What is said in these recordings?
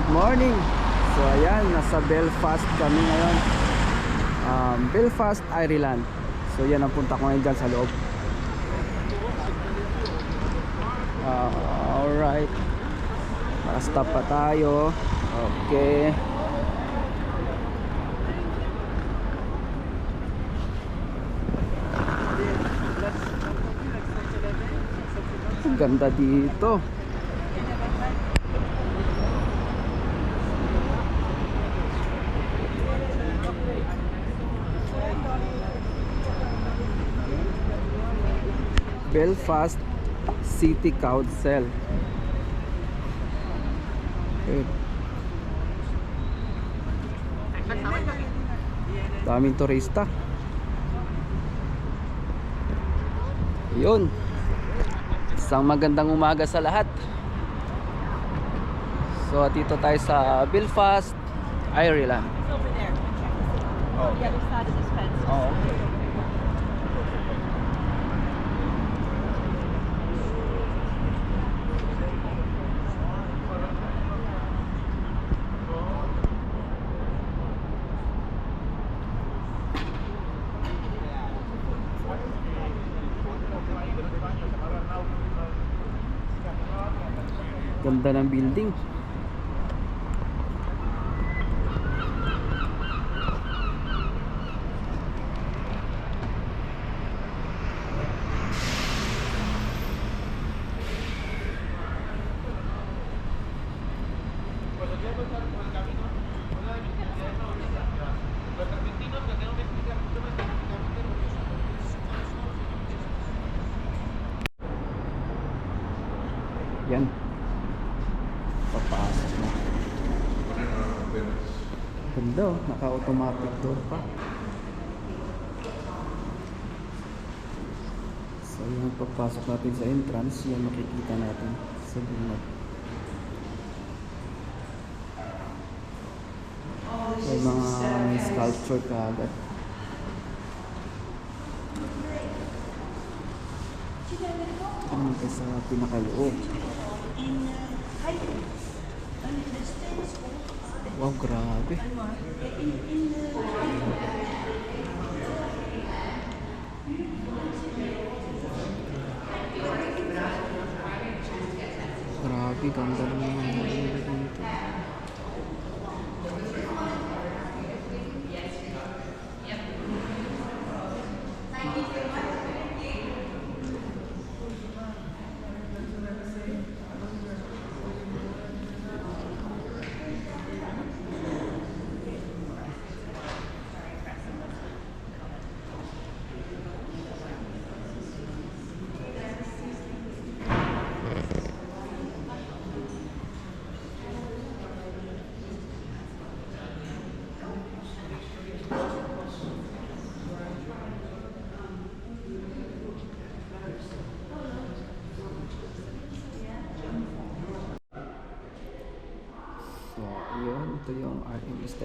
Good morning. So ayan, nasa Belfast kami ngayon. Um, Belfast, Ireland. So yan ang punta ko ngayon dyan sa loob. Ah, alright. Naka-stop pa tayo. Okay. Ang ganda dito. Belfast City Council. Okay. Daming turista. Yun. Isang magandang umaga sa lahat. So, dito tayo sa Belfast, Ireland. It's over there. On the other side of this fence. Oh, okay. Ganda ng building. Yan. Papasok na. Ganda oh, naka-automatic door pa. So yung pagpasok natin sa entrance, yan makikita natin sa bunod. May mga sculpture ka agad. Ano ka sa pinakaloob? Wow, grabe. Grabe, ganda ng mga dito.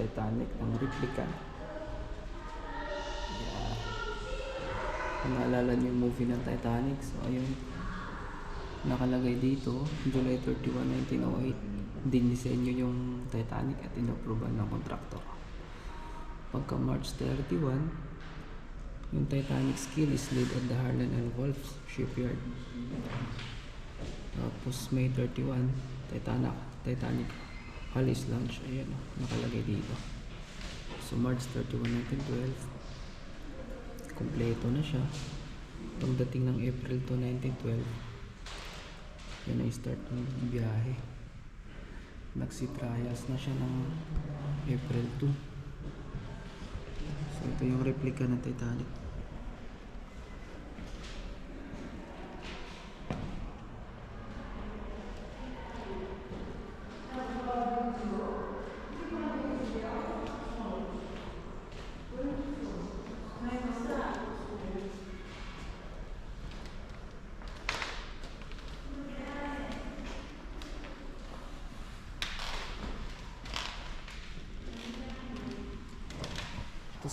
Titanic ng replica. Yeah. Kung naalala niyo yung movie ng Titanic, so ayun. Nakalagay dito, July 31, 1908. Dinisenyo yung Titanic at inapproval ng kontraktor. Pagka March 31, yung Titanic skill is laid at the Harlan and Wolff shipyard. Tapos May 31, Titanic, Titanic Alice Lounge. Ayan nakalagay dito. So March 31, 1912, kompleto na siya. Pagdating ng April 2, 1912, yan ay start ng biyahe. Nagsi-trials na siya ng April 2. So ito yung replica ng Titanic. Ito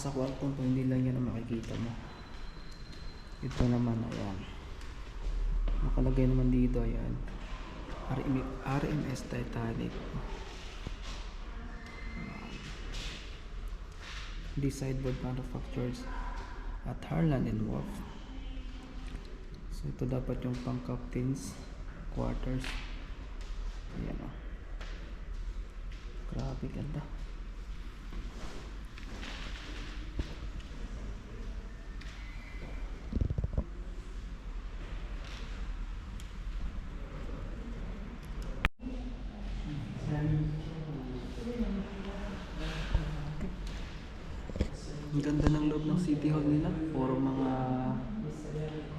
sa kwartong to, hindi lang yan ang makikita mo. Ito naman, ayan. Nakalagay naman dito, ayan. RM, RMS Titanic. These sideboard manufacturers at Harlan and Wharf. So ito dapat yung pang captains quarters. Ayan o. Grabe ganda. Ang ganda ng loob ng City Hall nila. Puro mga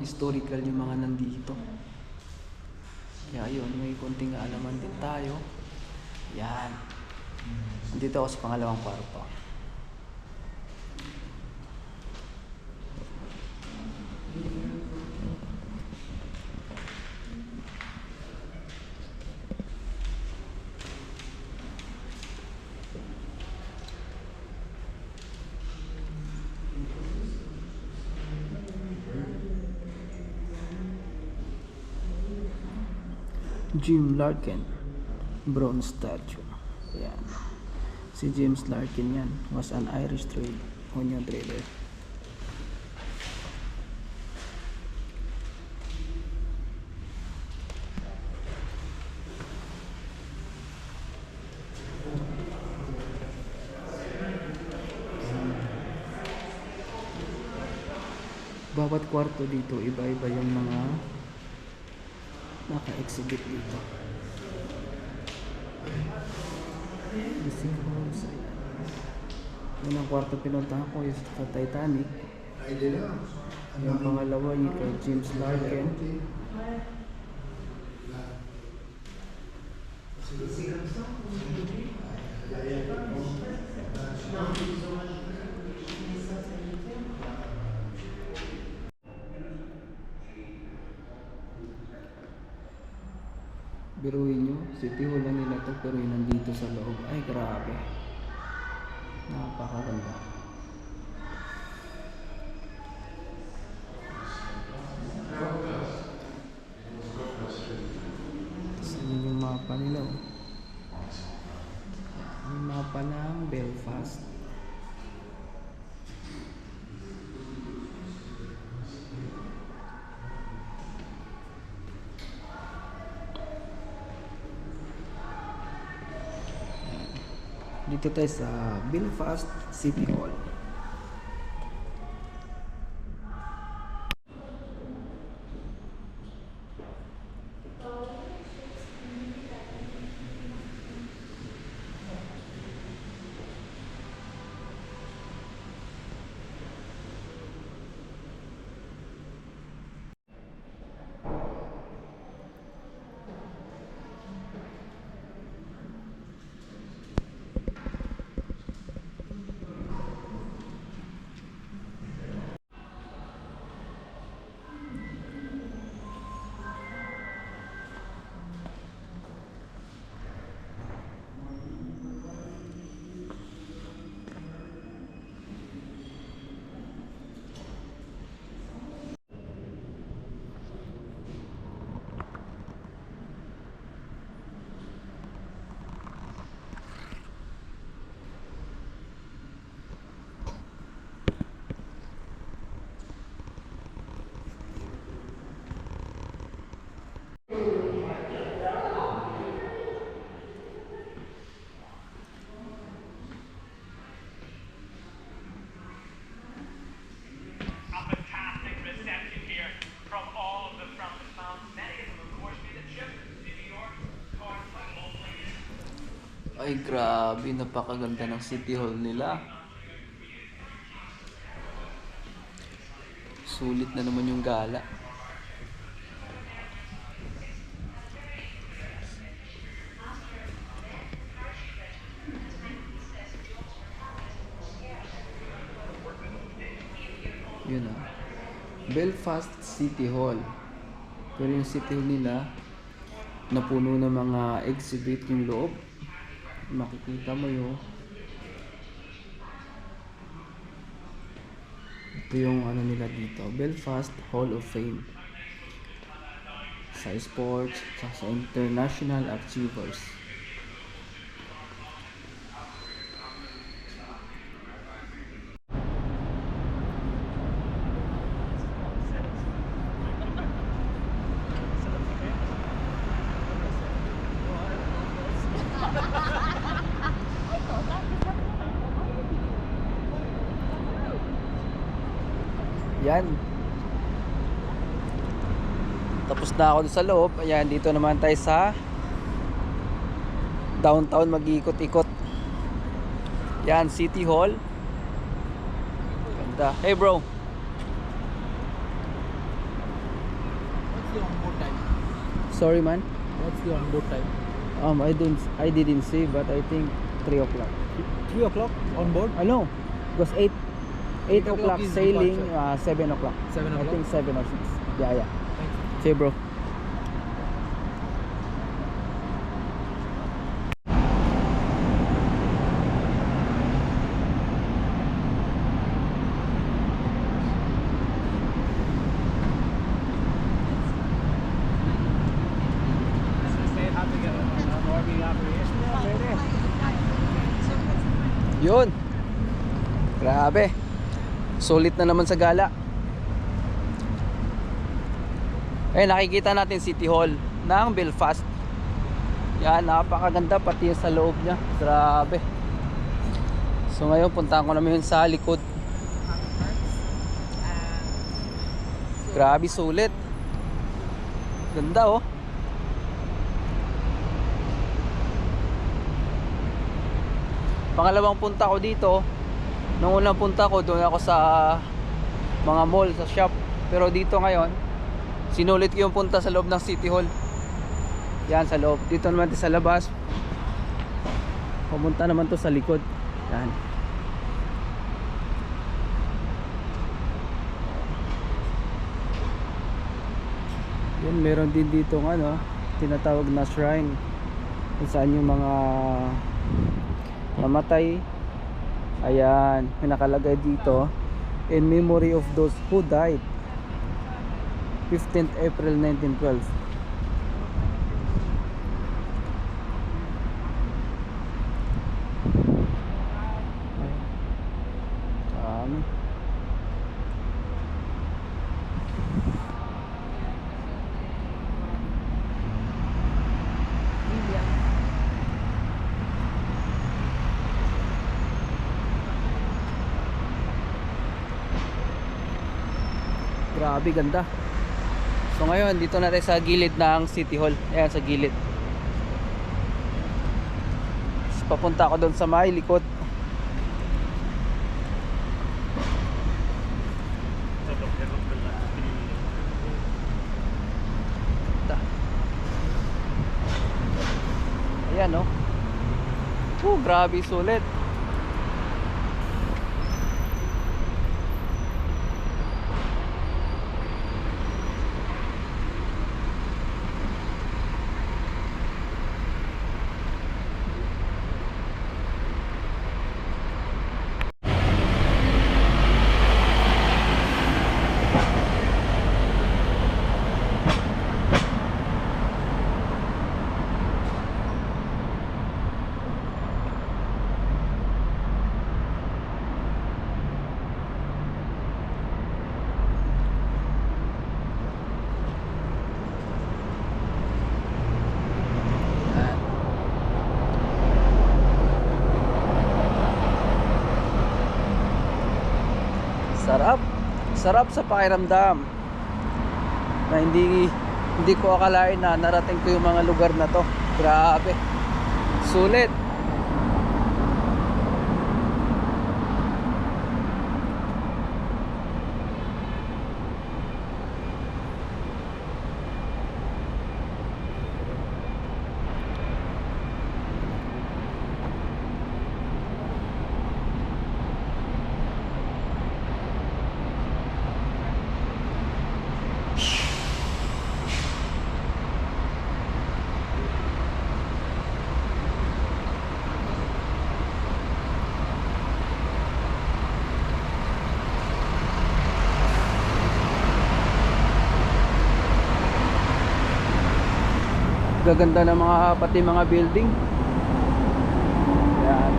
historical yung mga nandito. Kaya yun, may konting alaman din tayo. Yan. Nandito ako sa pangalawang kwarto. Jim Larkin bronze statue. Yan. Si James Larkin yan was an Irish trade onion trader. Bawat kwarto dito, iba-iba yung mga naka-exhibit dito. Missing homes. Ayan. Yun ang kwarto pinuntahan ko is sa Titanic. Yung pangalawa yung kay James Larkin. Biruin nyo, Lang nila to pero nandito sa loob. Ay grabe. Napakaganda. Tapos yun yung mapa nila oh. Yung mapa ng Belfast. Dito tayo sa Belfast City Hall. a fantastic reception here from all of the from the mountains. Many of them, of course, made the trip to New York, Cardiff, all places. Ay grabe, napakaganda ng City Hall nila. Sulit na naman yung gala. Yun ah. Belfast City Hall. Pero yung City Hall nila, napuno ng mga exhibit yung loob. Makikita mo yung ito yung ano nila dito. Belfast Hall of Fame. Sa sports, sa international achievers. Yan. Tapos na ako sa loob. Ayan, dito naman tayo sa downtown mag-iikot-ikot. Yan, City Hall. Ganda. Hey bro. What's the onboard time? Sorry man. What's the onboard time? Um, I didn't, I didn't see, but I think 3 o'clock. 3 o'clock on board? I know. Because 8, 8 o'clock sailing, uh, 7 o'clock. 7 I o'clock? think 7 or 6. Yeah, yeah. Thanks. See you, bro. Yun. Grabe. Sulit na naman sa gala. Eh nakikita natin City Hall ng Belfast. Yan, napakaganda pati sa loob niya. Grabe. So ngayon puntahan ko naman yun sa likod. Grabe sulit. Ganda oh. Pangalawang punta ko dito, nung unang punta ko doon ako sa mga mall, sa shop. Pero dito ngayon, sinulit ko yung punta sa loob ng City Hall. Yan sa loob. Dito naman sa labas. Pumunta naman to sa likod. Yan. Yan, meron din dito ng ano, tinatawag na shrine. Kung saan yung mga namatay. Ayan, may nakalagay dito. In memory of those who died. 15th April 1912. Grabe ganda. So ngayon, dito na tayo sa gilid ng City Hall. Ayan, sa gilid. Tapos papunta ako doon sa may likod. Ayan, no? Oh, grabe sulit. Ayan. Sarap. Sarap sa pakiramdam. Na hindi hindi ko akalain na narating ko yung mga lugar na to. Grabe. Sulit. Gaganda ng mga pati mga building. Yan.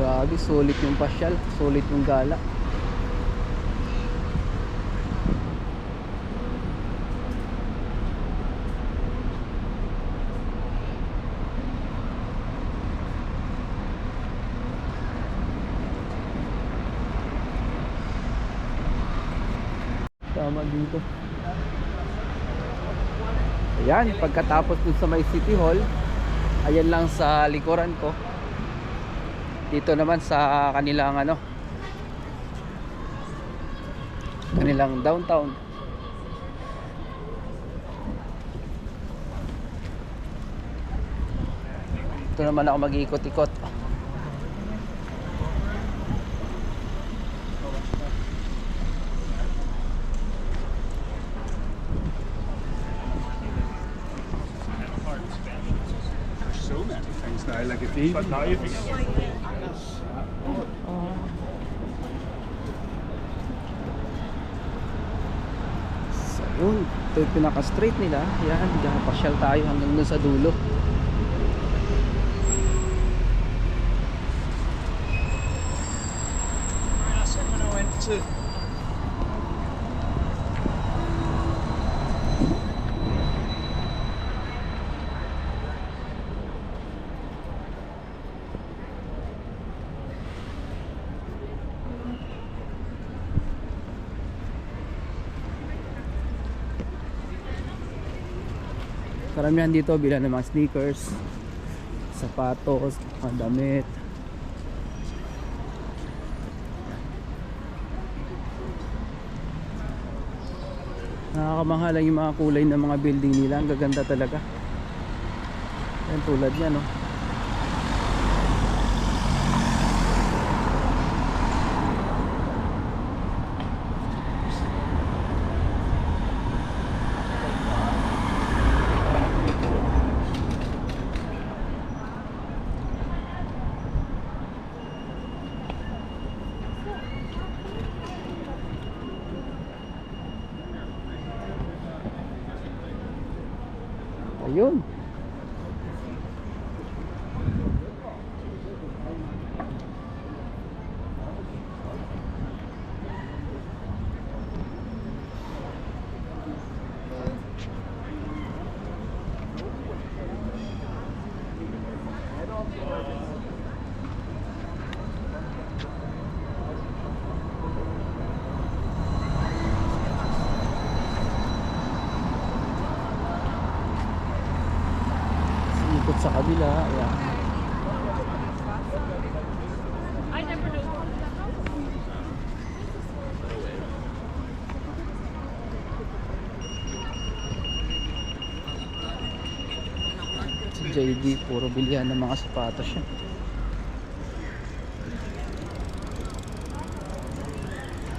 Yan. Grabe, sulit yung pasyal, sulit yung gala. Tama dito. Ayan, pagkatapos dun sa may City Hall, ayan lang sa likuran ko dito naman sa kanilang ano kanilang downtown ito naman ako mag-ikot-ikot so many things now. Like you, but now if you so yun ito yung pinaka straight nila. Yan diyan pasyal tayo hanggang dun sa dulo when I went to karamihan dito bila ng mga sneakers sapatos mga damit. Nakakamangha lang yung mga kulay ng mga building nila. Ang gaganda talaga. Yan tulad yan no ayun ikot sa kabila ayan I never knew. sa JD puro bilihan ng mga sapatos yan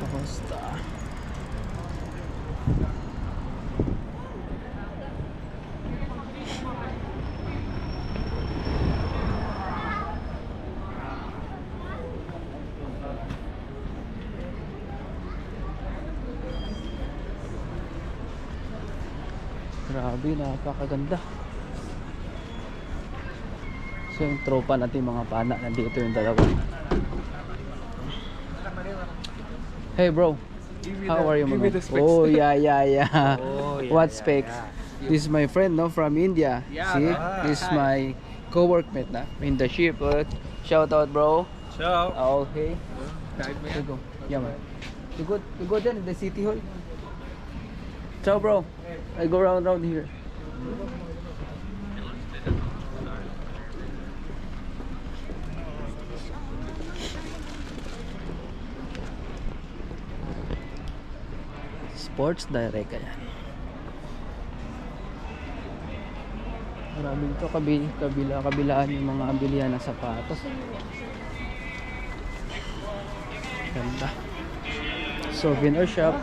Costa Grabe, napakaganda. Yung tropa natin mga pana, nandito yung dalawa. Hey bro, How are you, specs. Oh, yeah, yeah, yeah. Oh, what specs? This is my friend, no, from India. See, this is my co-workmate, na, in the ship. Shout out, bro. Ciao. Okay. You go. Yeah, man. You go, you go there in the city hall. Ciao, bro. I go round round here. Sports Direct kaya. Maraming to kabi, kabila, kabilaan yung mga bilihan ng sapatos. Ganda. Souvenir shop.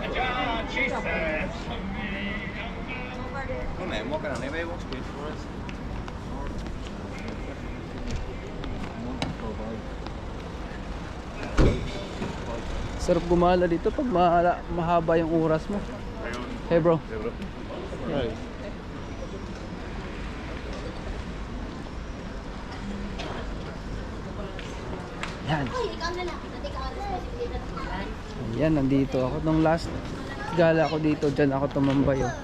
Sarap gumala dito pag mahala, mahaba yung oras mo. Hey bro. Yan. Ayan, nandito ako. Nung last gala ko dito, dyan ako tumambay. Oh.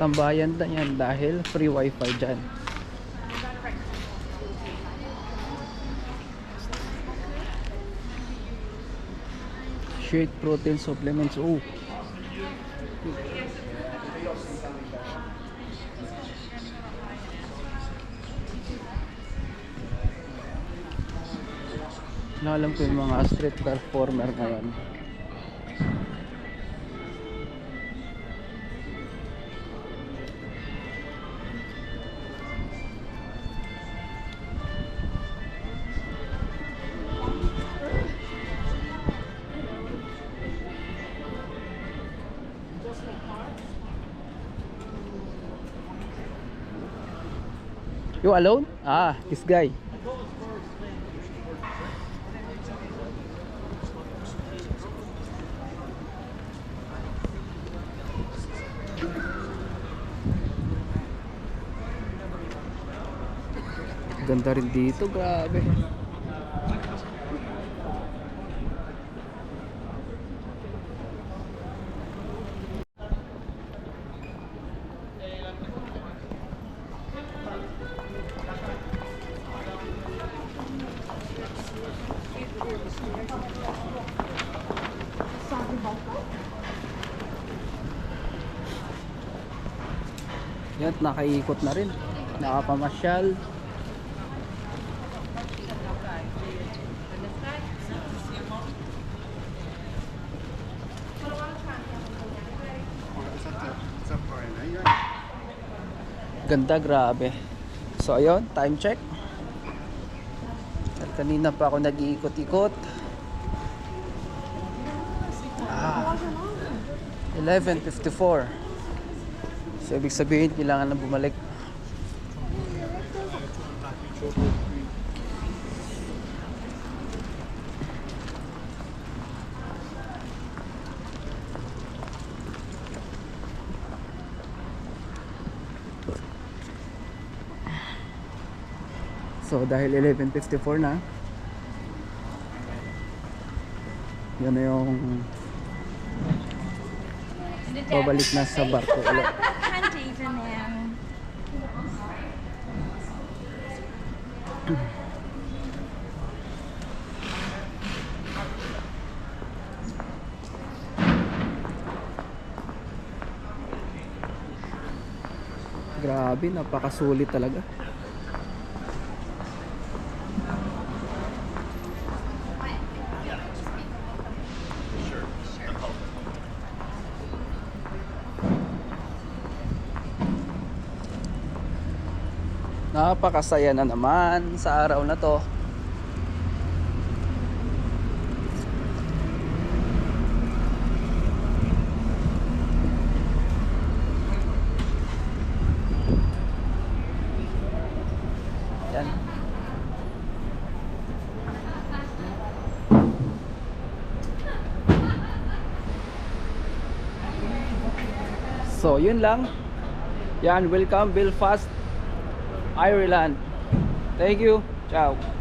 Tambayan na yan dahil free wifi dyan. Shake protein supplements. Oh. Naalam ko yung mga street performer ngayon. You alone? Ah, this guy. Ganda rin dito, grabe. Yan, nakaikot na rin. Nakapamasyal. Ganda, grabe. So, ayun, time check. At kanina pa ako nag-iikot-ikot. Ah, 11.54. So, ibig sabihin, kailangan na bumalik. So, dahil 11.54 na, yun na yung babalik na sa barko ulit. Um, Grabe, napakasulit talaga. Napakasaya na naman sa araw na to. Yan. So, yun lang. Yan, welcome Belfast, Ireland. Thank you. Ciao.